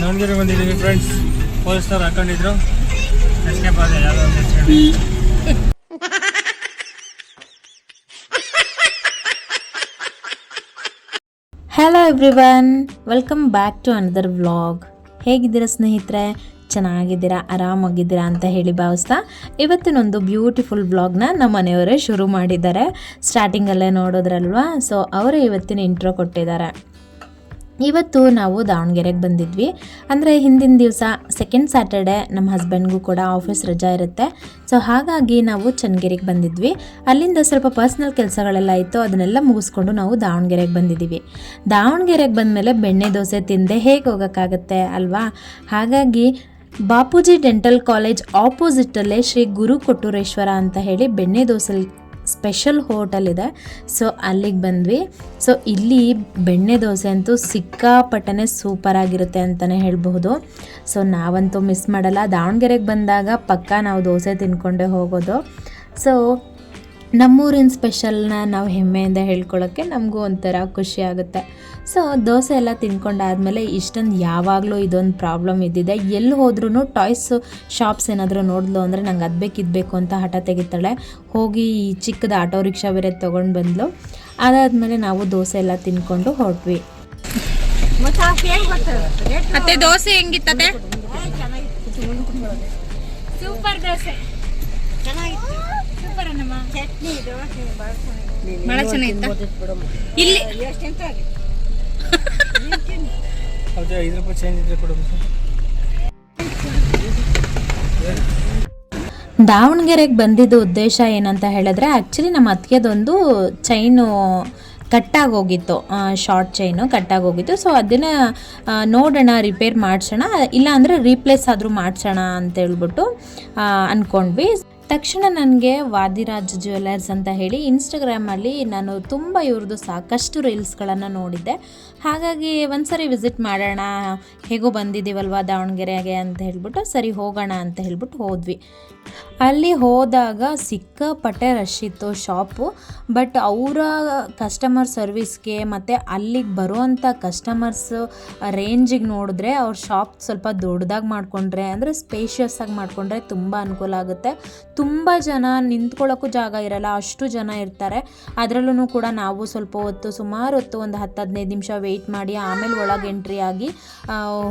ದಾವಣಗೆರೆ ಬಂದಿದ್ದೀವಿ ಫ್ರೆಂಡ್ಸ್ ಪೊಲೀಸ್ನವ್ರು ಹಾಕೊಂಡಿದ್ರು. ಎಸ್ಕೇಪ್ ಆದ ಒಂದು ಹೆಸರು hello everyone welcome back to another vlog ಹೇಗಿದ್ದೀರಾ ಸ್ನೇಹಿತರೆ? ಚೆನ್ನಾಗಿದ್ದೀರಾ? ಆರಾಮಾಗಿದ್ದೀರಾ ಅಂತ ಹೇಳಿ ಭಾವಿಸ್ತಾ ಇವತ್ತಿನೊಂದು ಬ್ಯೂಟಿಫುಲ್ ವ್ಲಾಗ್ನ ನಮ್ಮ ಮನೆಯವರೇ ಶುರು ಮಾಡಿದ್ದಾರೆ. ಸ್ಟಾರ್ಟಿಂಗಲ್ಲೇ ನೋಡೋದ್ರಲ್ವಾ? ಸೊ ಅವರೇ ಇವತ್ತಿನ ಇಂಟ್ರೋ ಕೊಟ್ಟಿದ್ದಾರೆ. ಇವತ್ತು ನಾವು ದಾವಣಗೆರೆಗೆ ಬಂದಿದ್ವಿ. ಅಂದರೆ ಹಿಂದಿನ ದಿವಸ ಸೆಕೆಂಡ್ ಸ್ಯಾಟರ್ಡೆ ನಮ್ಮ ಹಸ್ಬೆಂಡ್ಗೂ ಕೂಡ ಆಫೀಸ್ ರಜಾ ಇರುತ್ತೆ. ಸೊ ಹಾಗಾಗಿ ನಾವು ಚನ್ನಗಿರಿಗೆ ಬಂದಿದ್ವಿ. ಅಲ್ಲಿಂದ ಸ್ವಲ್ಪ ಪರ್ಸ್ನಲ್ ಕೆಲಸಗಳೆಲ್ಲ ಇತ್ತು ಅದನ್ನೆಲ್ಲ ಮುಗಿಸ್ಕೊಂಡು ನಾವು ದಾವಣಗೆರೆಗೆ ಬಂದಿದ್ದೀವಿ. ದಾವಣಗೆರೆಗೆ ಬಂದಮೇಲೆ ಬೆಣ್ಣೆ ದೋಸೆ ತಿಂದೆ. ಹೇಗೆ ಹೋಗೋಕ್ಕಾಗತ್ತೆ ಅಲ್ವಾ? ಹಾಗಾಗಿ ಬಾಪೂಜಿ ಡೆಂಟಲ್ ಕಾಲೇಜ್ ಆಪೋಸಿಟಲ್ಲೇ ಶ್ರೀ ಗುರು ಕೊಟ್ಟೂರೇಶ್ವರ ಅಂತ ಹೇಳಿ ಬೆಣ್ಣೆ ದೋಸೆ ಸ್ಪೆಷಲ್ ಹೋಟೆಲ್ ಇದೆ. ಸೊ ಅಲ್ಲಿಗೆ ಬಂದ್ವಿ. ಸೊ ಇಲ್ಲಿ ಬೆಣ್ಣೆ ದೋಸೆ ಅಂತೂ ಸಿಕ್ಕಾಪಟ್ಟನೆ ಸೂಪರ್ ಆಗಿರುತ್ತೆ ಅಂತಲೇ ಹೇಳಬಹುದು. ಸೊ ನಾವಂತೂ ಮಿಸ್ ಮಾಡಲ್ಲ. ದಾವಣಗೆರೆಗೆ ಬಂದಾಗ ಪಕ್ಕ ನಾವು ದೋಸೆ ತಿನ್ಕೊಂಡೇ ಹೋಗೋದು. ಸೊ ನಮ್ಮೂರಿನ ಸ್ಪೆಷಲ್ನ ನಾವು ಹೆಮ್ಮೆಯಿಂದ ಹೇಳ್ಕೊಳ್ಳೋಕ್ಕೆ ನಮಗೂ ಒಂಥರ ಖುಷಿ ಆಗುತ್ತೆ. ಸೊ ದೋಸೆ ಎಲ್ಲ ತಿನ್ಕೊಂಡಾದ್ಮೇಲೆ ಇಷ್ಟೊಂದು ಯಾವಾಗಲೂ ಇದೊಂದು ಪ್ರಾಬ್ಲಮ್ ಇದ್ದಿದೆ. ಎಲ್ಲಿ ಹೋದ್ರೂ ಟಾಯ್ಸ್ ಶಾಪ್ಸ್ ಏನಾದರೂ ನೋಡಿದ್ಲು ಅಂದರೆ ನಂಗೆ ಅದು ಬೇಕು ಇದು ಬೇಕು ಅಂತ ಹಠ ತೆಗಿತಾಳೆ. ಹೋಗಿ ಈ ಚಿಕ್ಕದ ಆಟೋ ರಿಕ್ಷಾ ಬೇರೆ ತೊಗೊಂಡು ಬಂದ್ಲು. ಅದಾದಮೇಲೆ ನಾವು ದೋಸೆ ಎಲ್ಲ ತಿನ್ಕೊಂಡು ಹೊರಟ್ವಿ. ಮತ್ತೆ ದೋಸೆ ಹೆಂಗಿತ್ತದೆ ಸೂಪರ್ ದೋಸೆ. ಸೂಪರ್ ಅನ್ನಮ್ಮ ಚಟ್ನಿ ದೋಸೆ ಬಹಳ ಚೆನ್ನಾಗಿತ್ತ. ಇಲ್ಲಿ ಹೌದು ಐದು ರೂಪಾಯಿ ಚೇಂಜ್ ಇದ್ರೆ ಕೊಡಬೇಕು ದಾವಣಗೆರೆಗೆ ಬಂದಿದ್ದ ಉದ್ದೇಶ ಏನಂತ ಹೇಳಿದ್ರೆ ಆ್ಯಕ್ಚುಲಿ ನಮ್ಮ ಅತ್ತಿಗೆದೊಂದು ಚೈನು ಕಟ್ಟಾಗೋಗಿತ್ತು ಶಾರ್ಟ್ ಚೈನು ಕಟ್ಟಾಗೋಗಿತ್ತು ಸೊ ಅದನ್ನು ನೋಡೋಣ ರಿಪೇರ್ ಮಾಡಿಸೋಣ ಇಲ್ಲ ಅಂದರೆ ರೀಪ್ಲೇಸ್ ಆದರೂ ಮಾಡಿಸೋಣ ಅಂತ ಹೇಳ್ಬಿಟ್ಟು ಆ, ಅಂದ್ಕೊಂಡ್ವಿ ತಕ್ಷಣ ನನಗೆ ವಾದಿರಾಜ್ ಜ್ಯುವೆಲರ್ಸ್ ಅಂತ ಹೇಳಿ ಇನ್ಸ್ಟಾಗ್ರಾಮಲ್ಲಿ ನಾನು ತುಂಬ ಇವ್ರದ್ದು ಸಾಕಷ್ಟು ರೀಲ್ಸ್ಗಳನ್ನು ನೋಡಿದ್ದೆ. ಹಾಗಾಗಿ ಒಂದ್ಸರಿ ವಿಸಿಟ್ ಮಾಡೋಣ, ಹೇಗೋ ಬಂದಿದ್ದೀವಲ್ವ ದಾವಣಗೆರೆಗೆ ಅಂತ ಹೇಳ್ಬಿಟ್ಟು, ಸರಿ ಹೋಗೋಣ ಅಂತ ಹೇಳ್ಬಿಟ್ಟು ಹೋದ್ವಿ. ಅಲ್ಲಿ ಹೋದಾಗ ಸಿಕ್ಕಾಪಟ್ಟೆ ರಶ್ ಇತ್ತು ಶಾಪು, ಬಟ್ ಅವರ ಕಸ್ಟಮರ್ ಸರ್ವಿಸ್ಗೆ ಮತ್ತು ಅಲ್ಲಿಗೆ ಬರುವಂಥ ಕಸ್ಟಮರ್ಸ್ ರೇಂಜಿಗೆ ನೋಡಿದ್ರೆ ಅವ್ರ ಶಾಪ್ ಸ್ವಲ್ಪ ದೊಡ್ಡದಾಗಿ ಮಾಡಿಕೊಂಡ್ರೆ, ಅಂದರೆ ಸ್ಪೇಷಿಯಸ್ ಆಗಿ ಮಾಡಿಕೊಂಡ್ರೆ ತುಂಬ ಅನುಕೂಲ ಆಗುತ್ತೆ. ತುಂಬ ಜನ ನಿಂತ್ಕೊಳ್ಳೋಕ್ಕೂ ಜಾಗ ಇರಲ್ಲ, ಅಷ್ಟು ಜನ ಇರ್ತಾರೆ. ಅದರಲ್ಲೂ ಕೂಡ ನಾವು ಸ್ವಲ್ಪ ಹೊತ್ತು, ಸುಮಾರು ಹೊತ್ತು ಒಂದು ಹತ್ತು ಹದಿನೈದು ನಿಮಿಷ ವೆಯ್ಟ್ ಮಾಡಿ, ಆಮೇಲೆ ಒಳಗೆ ಎಂಟ್ರಿ ಆಗಿ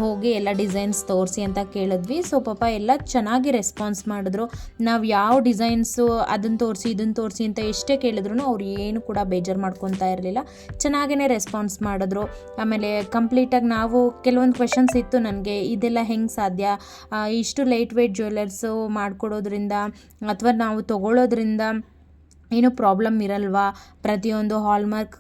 ಹೋಗಿ ಎಲ್ಲ ಡಿಸೈನ್ಸ್ ತೋರಿಸಿ ಅಂತ ಕೇಳಿದ್ವಿ. ಸೊ ಪಾಪ ಎಲ್ಲ ಚೆನ್ನಾಗಿ ರೆಸ್ಪಾನ್ಸ್ ಮಾಡಿದ್ರು. ನಾವು ಯಾವ ಡಿಸೈನ್ಸು ಅದನ್ನು ತೋರಿಸಿ ಇದನ್ನು ತೋರಿಸಿ ಅಂತ ಎಷ್ಟೇ ಕೇಳಿದ್ರು ಅವ್ರು ಏನು ಕೂಡ ಬೇಜಾರು ಮಾಡ್ಕೊತಾ ಇರಲಿಲ್ಲ. ಚೆನ್ನಾಗೇ ರೆಸ್ಪಾನ್ಸ್ ಮಾಡಿದ್ರು. ಆಮೇಲೆ ಕಂಪ್ಲೀಟಾಗಿ ನಾವು ಕೆಲವೊಂದು ಕ್ವೆಶನ್ಸ್ ಇತ್ತು ನನಗೆ, ಇದೆಲ್ಲ ಹೆಂಗೆ ಸಾಧ್ಯ? ಇಷ್ಟು ಲೈಟ್ ವೆಯ್ಟ್ ಜ್ಯುವೆಲ್ಲರ್ಸು ಮಾಡಿಕೊಡೋದ್ರಿಂದ ಅಥವಾ ನಾವು ತಗೊಳ್ಳೋದ್ರಿಂದ ಏನು ಪ್ರಾಬ್ಲಮ್ ಇರಲ್ವಾ? ಪ್ರತಿಯೊಂದು ಹಾಲ್ಮಾರ್ಕ್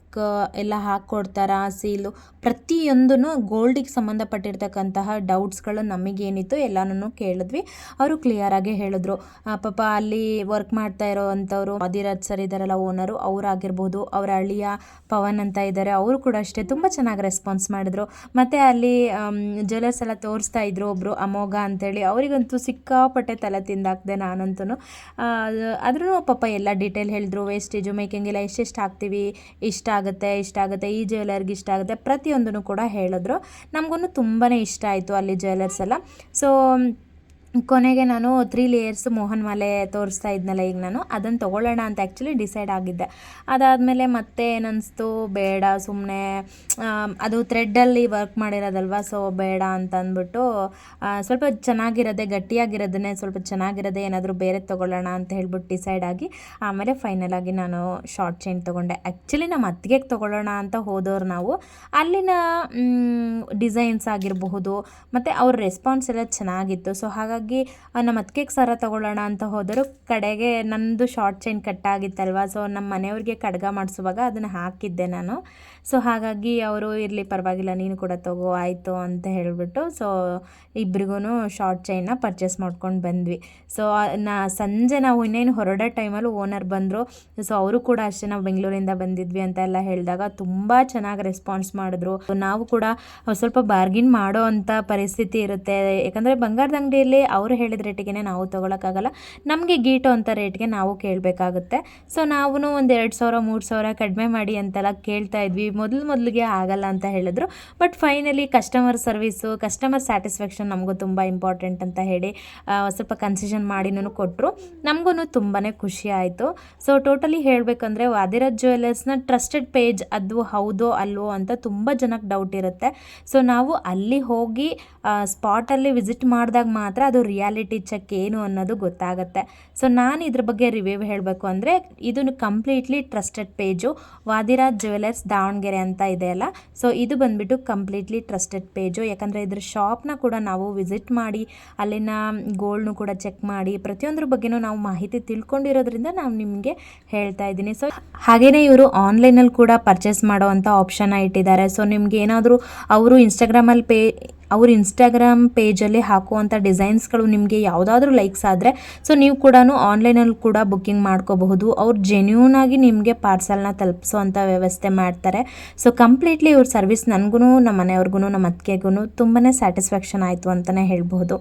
ಎಲ್ಲ ಹಾಕ್ಕೊಡ್ತಾರಾ ಸೀಲು ಪ್ರತಿಯೊಂದೂ ಗೋಲ್ಡಿಗೆ ಸಂಬಂಧಪಟ್ಟಿರ್ತಕ್ಕಂತಹ ಡೌಟ್ಸ್ಗಳು ನಮಗೇನಿತ್ತು ಎಲ್ಲನೂ ಕೇಳಿದ್ವಿ. ಅವರು ಕ್ಲಿಯರಾಗಿ ಹೇಳಿದ್ರು. ಪಾಪ ಅಲ್ಲಿ ವರ್ಕ್ ಮಾಡ್ತಾ ಇರೋವಂಥವ್ರು ಆದಿರಾಜ್ ಸರ್ ಇದ್ದಾರಲ್ಲ ಓನರು ಅವರಾಗಿರ್ಬೋದು, ಅವರ ಅಳಿಯ ಪವನ್ ಅಂತ ಇದ್ದಾರೆ ಅವರು ಕೂಡ ಅಷ್ಟೇ ತುಂಬ ಚೆನ್ನಾಗಿ ರೆಸ್ಪಾನ್ಸ್ ಮಾಡಿದ್ರು. ಮತ್ತು ಅಲ್ಲಿ ಜ್ಯುವೆಲರ್ಸ್ ಎಲ್ಲ ತೋರಿಸ್ತಾ ಇದ್ರು ಒಬ್ಬರು ಅಮೋಘ ಅಂತೇಳಿ. ಅವರಿಗಂತೂ ಸಿಕ್ಕಾಪಟ್ಟೆ ತಲೆ ತಿಂದಾಕ್ದೆ ನಾನಂತೂ ಆದ್ರೂ ಪಾಪ ಎಲ್ಲ ಡೀಟೇಲ್ ಹೇಳಿದ್ರು ವೇಸ್ಟೇಜು ಮೇಕಿಂಗ್ ಎಲ್ಲ ಎಷ್ಟೆಷ್ಟು ಹಾಕ್ತೀವಿ? ಇಷ್ಟ ಆಗುತ್ತೆ ಇಷ್ಟ ಆಗುತ್ತೆ, ಈ ಜ್ಯುವೆಲರ್ಗೆ ಇಷ್ಟ ಆಗುತ್ತೆ ಪ್ರತಿಯೊಂದನ್ನು ಕೂಡ ಹೇಳಿದ್ರು. ನಮಗೂ ತುಂಬಾ ಇಷ್ಟ ಆಯಿತು ಅಲ್ಲಿ ಜ್ಯುವೆಲರ್ಸ್ ಎಲ್ಲ. ಸೊ ಕೊನೆಗೆ ನಾನು ತ್ರೀ ಲೇಯರ್ಸ್ ಮೋಹನ್ ಮಾಲೆ ತೋರಿಸ್ತಾ ಇದ್ನಲ್ಲ, ಈಗ ನಾನು ಅದನ್ನು ತೊಗೊಳ್ಳೋಣ ಅಂತ ಆ್ಯಕ್ಚುಲಿ ಡಿಸೈಡ್ ಆಗಿದ್ದೆ. ಅದಾದಮೇಲೆ ಮತ್ತೆ ಏನನ್ನಿಸ್ತು ಬೇಡ ಸುಮ್ಮನೆ ಅದು ಥ್ರೆಡ್ಡಲ್ಲಿ ವರ್ಕ್ ಮಾಡಿರೋದಲ್ವ ಸೊ ಬೇಡ ಅಂತ ಅಂದ್ಬಿಟ್ಟು ಸ್ವಲ್ಪ ಚೆನ್ನಾಗಿರೋದೆ, ಗಟ್ಟಿಯಾಗಿರೋದನ್ನೇ ಸ್ವಲ್ಪ ಚೆನ್ನಾಗಿರೋದೇ ಏನಾದರೂ ಬೇರೆ ತೊಗೊಳ್ಳೋಣ ಅಂತ ಹೇಳ್ಬಿಟ್ಟು ಡಿಸೈಡ್ ಆಗಿ, ಆಮೇಲೆ ಫೈನಲಾಗಿ ನಾನು ಶಾರ್ಟ್ ಚೈನ್ ತೊಗೊಂಡೆ. ಆ್ಯಕ್ಚುಲಿ ನಮ್ಮ ಅತ್ತಿಗೆಗೆ ತೊಗೊಳ್ಳೋಣ ಅಂತ ಹೋದವ್ರು ನಾವು. ಅಲ್ಲಿನ ಡಿಸೈನ್ಸ್ ಆಗಿರಬಹುದು, ಮತ್ತು ಅವ್ರ ರೆಸ್ಪಾನ್ಸ್ ಎಲ್ಲ ಚೆನ್ನಾಗಿತ್ತು. ಸೊ ಹಾಗಾಗಿ ನಮ್ಮ ಅತ್ತಿಗೆಗೆ ಸರ ತೊಗೊಳ್ಳೋಣ ಅಂತ ಹೋದರು ಕಡೆಗೆ ನನ್ನದು ಶಾರ್ಟ್ ಚೈನ್ ಕಟ್ಟಾಗಿತ್ತಲ್ವ ಸೊ ನಮ್ಮ ಮನೆಯವ್ರಿಗೆ ಕಡ್ಗ ಮಾಡಿಸುವಾಗ ಅದನ್ನು ಹಾಕಿದ್ದೆ ನಾನು. ಸೊ ಹಾಗಾಗಿ ಅವರು ಇರಲಿ ಪರವಾಗಿಲ್ಲ, ನೀನು ಕೂಡ ತಗೋ, ಆಯಿತು ಅಂತ ಹೇಳಿಬಿಟ್ಟು ಸೊ ಇಬ್ರಿಗೂ ಶಾರ್ಟ್ ಚೈನ್ನ ಪರ್ಚೇಸ್ ಮಾಡ್ಕೊಂಡು ಬಂದ್ವಿ. ಸೊ ನಾ, ಸಂಜೆ ನಾವು ಇನ್ನೇನು ಹೊರಡೋ ಟೈಮಲ್ಲೂ ಓನರ್ ಬಂದರು. ಸೊ ಅವರು ಕೂಡ ಅಷ್ಟೇ, ನಾವು ಬೆಂಗಳೂರಿಂದ ಬಂದಿದ್ವಿ ಅಂತ ಎಲ್ಲ ಹೇಳಿದಾಗ ತುಂಬ ಚೆನ್ನಾಗಿ ರೆಸ್ಪಾನ್ಸ್ ಮಾಡಿದ್ರು. ನಾವು ಕೂಡ ಸ್ವಲ್ಪ ಬಾರ್ಗಿನ್ ಮಾಡೋ ಅಂಥ ಪರಿಸ್ಥಿತಿ ಇರುತ್ತೆ. ಯಾಕಂದರೆ ಬಂಗಾರದ ಅಂಗಡಿಯಲ್ಲಿ ಅವರು ಹೇಳಿದ ರೇಟಿಗೆ ನಾವು ತೊಗೊಳಕ್ಕಾಗಲ್ಲ. ನಮಗೆ ಗೀಟೋ ಅಂತ ರೇಟ್ಗೆ ನಾವು ಕೇಳಬೇಕಾಗುತ್ತೆ. ಸೊ ನಾವು ಒಂದು ಎರಡು ಸಾವಿರ, ಮೂರು ಸಾವಿರ ಕಡಿಮೆ ಮಾಡಿ ಅಂತೆಲ್ಲ ಕೇಳ್ತಾ ಇದ್ವಿ. ಮೊದಲು ಮೊದಲಿಗೆ ಆಗಲ್ಲ ಅಂತ ಹೇಳಿದ್ರು. But finally customer service customer satisfaction ನಮಗೂ ತುಂಬ ಇಂಪಾರ್ಟೆಂಟ್ ಅಂತ ಹೇಳಿ ಸ್ವಲ್ಪ ಕನ್ಸಿಷನ್ ಮಾಡಿನೂ ಕೊಟ್ಟರು ನಮಗೂ ತುಂಬಾ ಖುಷಿ ಆಯಿತು. ಸೊ ಟೋಟಲಿ ಹೇಳಬೇಕಂದ್ರೆ ವಾದಿರಾಜ್ ಜ್ಯುವೆಲ್ಲರ್ಸ್ನ ಟ್ರಸ್ಟೆಡ್ ಪೇಜ್ ಅದು ಹೌದೋ ಅಲ್ವೋ ಅಂತ ತುಂಬ ಜನಕ್ಕೆ ಡೌಟ್ ಇರುತ್ತೆ. ಸೊ ನಾವು ಅಲ್ಲಿ ಹೋಗಿ ಸ್ಪಾಟಲ್ಲಿ ವಿಸಿಟ್ ಮಾಡಿದಾಗ ಮಾತ್ರ ಅದು ರಿಯಾಲಿಟಿ ಚೆಕ್ ಏನು ಅನ್ನೋದು ಗೊತ್ತಾಗುತ್ತೆ. ಸೊ ನಾನು ಇದ್ರ ಬಗ್ಗೆ ರಿವ್ಯೂ ಹೇಳಬೇಕು ಅಂದರೆ, ಇದನ್ನು completely trusted page Vadiraj jewellers Davangere ಅಂತ ಇದೆ ಅಲ್ಲ? ಸೊ ಇದು ಬಂದ್ಬಿಟ್ಟು ಕಂಪ್ಲೀಟ್ಲಿ ಟ್ರಸ್ಟೆಡ್ ಪೇಜು ಯಾಕಂದರೆ ಇದ್ರ ಶಾಪ್ನ ಕೂಡ ನಾವು ವಿಸಿಟ್ ಮಾಡಿ, ಅಲ್ಲಿನ ಗೋಲ್ಡ್ನು ಕೂಡ ಚೆಕ್ ಮಾಡಿ, ಪ್ರತಿಯೊಂದ್ರ ಬಗ್ಗೆನೂ ನಾವು ಮಾಹಿತಿ ತಿಳ್ಕೊಂಡಿರೋದ್ರಿಂದ ನಾವು ನಿಮಗೆ ಹೇಳ್ತಾ ಇದ್ದೀನಿ. ಸೊ ಹಾಗೆಯೇ ಇವರು ಆನ್ಲೈನಲ್ಲಿ ಕೂಡ ಪರ್ಚೇಸ್ ಮಾಡೋವಂಥ ಆಪ್ಷನ್ನ ಇಟ್ಟಿದ್ದಾರೆ. ಸೊ ನಿಮ್ಗೆ ಏನಾದರೂ ಅವರು ಇನ್ಸ್ಟಾಗ್ರಾಮಲ್ಲಿ ಪೇ ಅವ್ರ ಇನ್ಸ್ಟಾಗ್ರಾಮ್ ಪೇಜಲ್ಲಿ ಹಾಕುವಂಥ ಡಿಸೈನ್ಸ್ಗಳು ನಿಮಗೆ ಯಾವುದಾದ್ರೂ ಲೈಕ್ಸ್ ಆದರೆ ಸೊ ನೀವು ಕೂಡ ಆನ್ಲೈನಲ್ಲಿ ಕೂಡ ಬುಕ್ಕಿಂಗ್ ಮಾಡ್ಕೋಬಹುದು. ಅವ್ರು ಜೆನ್ಯೂನ್ ಆಗಿ ನಿಮಗೆ ಪಾರ್ಸಲ್ನ ತಲುಪಿಸೋವಂಥ ವ್ಯವಸ್ಥೆ ಮಾಡ್ತಾರೆ. ಸೊ ಕಂಪ್ಲೀಟ್ಲಿ ಇವ್ರ ಸರ್ವಿಸ್ ನನಗೂ ನಮ್ಮ ಮನೆಯವ್ರಿಗೂ ನಮ್ಮ ಅತ್ತಿಗೆಗೂ ತುಂಬಾ ಸ್ಯಾಟಿಸ್ಫ್ಯಾಕ್ಷನ್ ಆಯಿತು ಅಂತಲೇ ಹೇಳ್ಬೋದು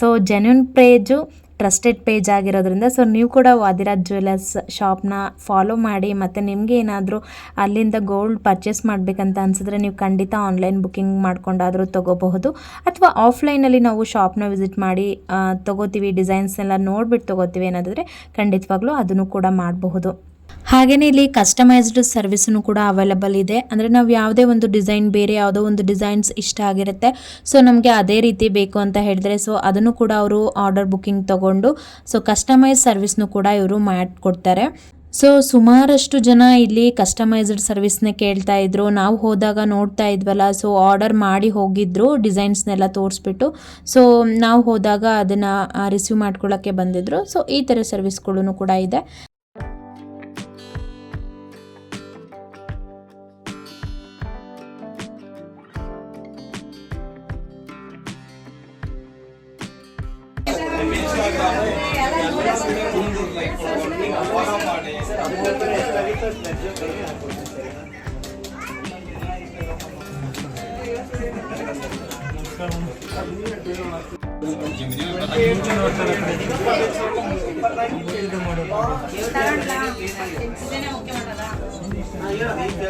so genuine page trusted page ಆಗಿರೋದ್ರಿಂದ, ಸೊ ನೀವು ಕೂಡ ವಾದಿರಾಜ್ ಜ್ಯುವೆಲರ್ಸ್ ಶಾಪ್ನ ಫಾಲೋ ಮಾಡಿ, ಮತ್ತು ನಿಮಗೆ ಏನಾದರೂ ಅಲ್ಲಿಂದ ಗೋಲ್ಡ್ ಪರ್ಚೇಸ್ ಮಾಡಬೇಕಂತ ಅನಿಸಿದ್ರೆ ನೀವು ಖಂಡಿತ ಆನ್ಲೈನ್ ಬುಕ್ಕಿಂಗ್ ಮಾಡ್ಕೊಂಡಾದರೂ ತೊಗೋಬಹುದು. ಅಥವಾ ಆಫ್ಲೈನಲ್ಲಿ ನಾವು ಶಾಪ್ನ ವಿಸಿಟ್ ಮಾಡಿ ತೊಗೋತೀವಿ ಡಿಸೈನ್ಸ್ನೆಲ್ಲ ನೋಡ್ಬಿಟ್ಟು ತೊಗೋತೀವಿ ಏನಾದರೆ ಖಂಡಿತವಾಗ್ಲೂ ಅದನ್ನು ಕೂಡ ಮಾಡಬಹುದು. ಹಾಗೆಯೇ ಇಲ್ಲಿ ಕಸ್ಟಮೈಸ್ಡ್ ಸರ್ವಿಸ್ನು ಕೂಡ ಅವೈಲಬಲ್ ಇದೆ. ಅಂದರೆ ನಾವು ಯಾವುದೇ ಒಂದು ಡಿಸೈನ್ ಬೇರೆ ಯಾವುದೋ ಒಂದು ಡಿಸೈನ್ಸ್ ಇಷ್ಟ ಆಗಿರುತ್ತೆ. ಸೊ ನಮಗೆ ಅದೇ ರೀತಿ ಬೇಕು ಅಂತ ಹೇಳಿದ್ರೆ ಸೊ ಅದನ್ನು ಕೂಡ ಅವರು ಆರ್ಡರ್ ಬುಕ್ಕಿಂಗ್ ತಗೊಂಡು ಸೊ ಕಸ್ಟಮೈಸ್ ಸರ್ವಿಸ್ನು ಕೂಡ ಇವರು ಮಾಡಿಕೊಡ್ತಾರೆ. ಸೊ ಸುಮಾರಷ್ಟು ಜನ ಇಲ್ಲಿ ಕಸ್ಟಮೈಸ್ಡ್ ಸರ್ವಿಸ್ನ ಕೇಳ್ತಾ ಇದ್ರು. ನಾವು ಹೋದಾಗ ನೋಡ್ತಾ ಇದ್ವಲ್ಲ ಸೊ ಆರ್ಡರ್ ಮಾಡಿ ಹೋಗಿದ್ರು ಡಿಸೈನ್ಸ್ನೆಲ್ಲ ತೋರಿಸ್ಬಿಟ್ಟು. ಸೊ ನಾವು ಹೋದಾಗ ಅದನ್ನು ರಿಸೀವ್ ಮಾಡ್ಕೊಳ್ಳೋಕ್ಕೆ ಬಂದಿದ್ರು. ಸೊ ಈ ಥರ ಸರ್ವಿಸ್ಗಳು ಕೂಡ ಇದೆ.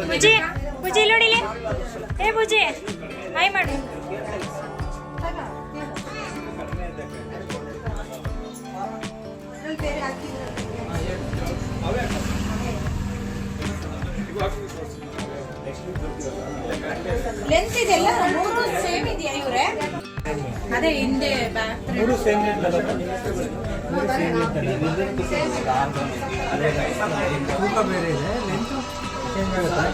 ಪೂಜೆ ಪೂಜೆ ಇಲ್ಲೋಡಿಲಿ ಏ ಪೂಜೆ ಹಾಯ್ ಮಾಡು. ಲೆಂತ್ ಇದೆಲ್ಲ ಮೂರು ಸೇಮ್ ಇದೆಯಾ ಇವ್ರೆ? ಅದೇ ಹಿಂದೆ ಬ್ಯಾಕ್ ಮೂರು ಸೇಮ್ ಮೂರು ಸೇಮ್ ತೂಕ ಬೇರೆ ಇದೆ ಲೆಂತ್ ಚೇಂಜ್ ಆಗುತ್ತೆ